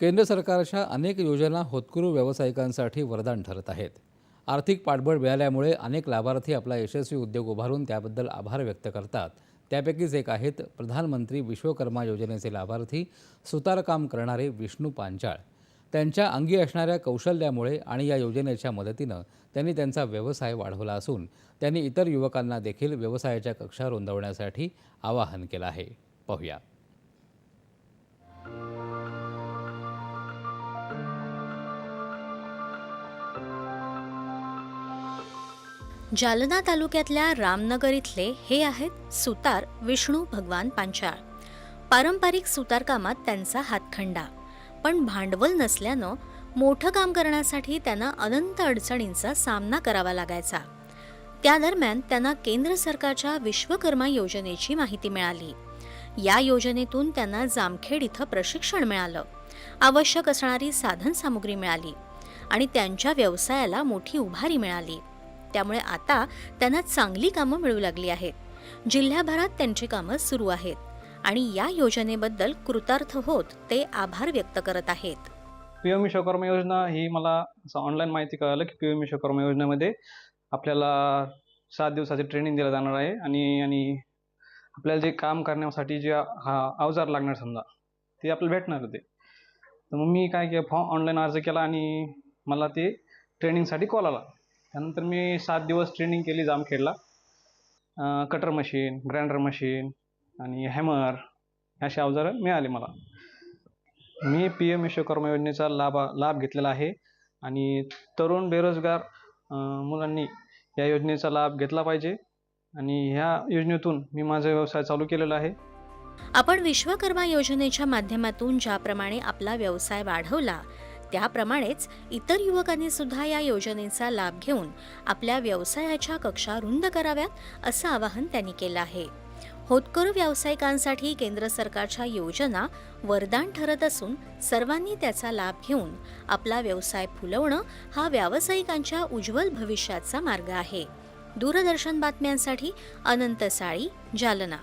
केंद्र सरकारच्या अनेक योजना होतकरू व्यावसायिकांसाठी वरदान ठरत आहेत. आर्थिक पाठबळ मिळाल्यामुळे अनेक लाभार्थी आपला यशस्वी उद्योग उभारून त्याबद्दल आभार व्यक्त करतात. त्यापैकीच एक आहेत प्रधानमंत्री विश्वकर्मा योजनेचे लाभार्थी सुतारकाम करणारे विष्णू पांचाळ. त्यांच्या अंगी असणाऱ्या कौशल्यामुळे आणि या योजनेच्या मदतीनं त्यांनी त्यांचा व्यवसाय वाढवला असून त्यांनी इतर युवकांना देखील व्यवसायाच्या कक्षा रोंदवण्यासाठी आवाहन केलं आहे. पाहूया. जालना तालुक्यातल्या रामनगर इथले हे आहेत सुतार विष्णू भगवान पांचाळ. पारंपरिक सुतारकामात त्यांचा हातखंडा. पण भांडवल नसल्यानं मोठं काम करण्यासाठी त्यांना अनंत अडचणींचा सामना करावा लागायचा. त्या दरम्यान त्यांना केंद्र सरकारच्या विश्वकर्मा योजनेची माहिती मिळाली. या योजनेतून त्यांना जामखेड इथं प्रशिक्षण मिळालं. आवश्यक असणारी साधनसामुग्री मिळाली आणि त्यांच्या व्यवसायाला मोठी उभारी मिळाली. त्यामुळे आता त्यांना चांगली कामं मिळू लागली आहेत. जिल्ह्याभरात त्यांची कामं सुरू आहेत आणि या योजनेबद्दल कृतार्थ होत ते आभार व्यक्त करत आहेत. पी एम विश्वकर्मा योजना ही मला असं ऑनलाईन माहिती कळालं की पी एम विश्वकर्मा योजनेमध्ये आपल्याला सात दिवसाचे ट्रेनिंग दिलं जाणार आहे आणि आणि आपल्याला जे काम करण्यासाठी जे हा अवजार लागणार समजा ते आपल्याला भेटणार होते तर मग मी काय केलं फॉर्म ऑनलाईन अर्ज केला आणि मला ते ट्रेनिंगसाठी कॉल आला. त्यानंतर मी सात दिवस ट्रेनिंग केली जामखेडला कटर मशीन ग्राइंडर मशीन आणि हॅमर अशी अवजारं मिळाली मला. मी पी एम विश्वकर्मा योजनेचा लाभ लाभ घेतलेला आहे आणि तरुण बेरोजगार मुलांनी या योजनेचा लाभ घेतला पाहिजे आणि ह्या योजनेतून मी माझा व्यवसाय चालू केलेला आहे. आपण विश्वकर्मा योजनेच्या माध्यमातून ज्याप्रमाणे आपला व्यवसाय वाढवला त्याप्रमाणेच इतर युवकांनी सुद्धा या योजनेचा लाभ घेऊन आपल्या व्यवसायाच्या कक्षा रुंद कराव्यात असं आवाहन त्यांनी केलं आहे. होतकरू व्यावसायिकांसाठी केंद्र सरकारच्या योजना वरदान ठरत असून सर्वांनी त्याचा लाभ घेऊन आपला व्यवसाय फुलवणं हा व्यावसायिकांच्या उज्ज्वल भविष्याचा मार्ग आहे. दूरदर्शन बातम्यांसाठी अनंत साळी जालना.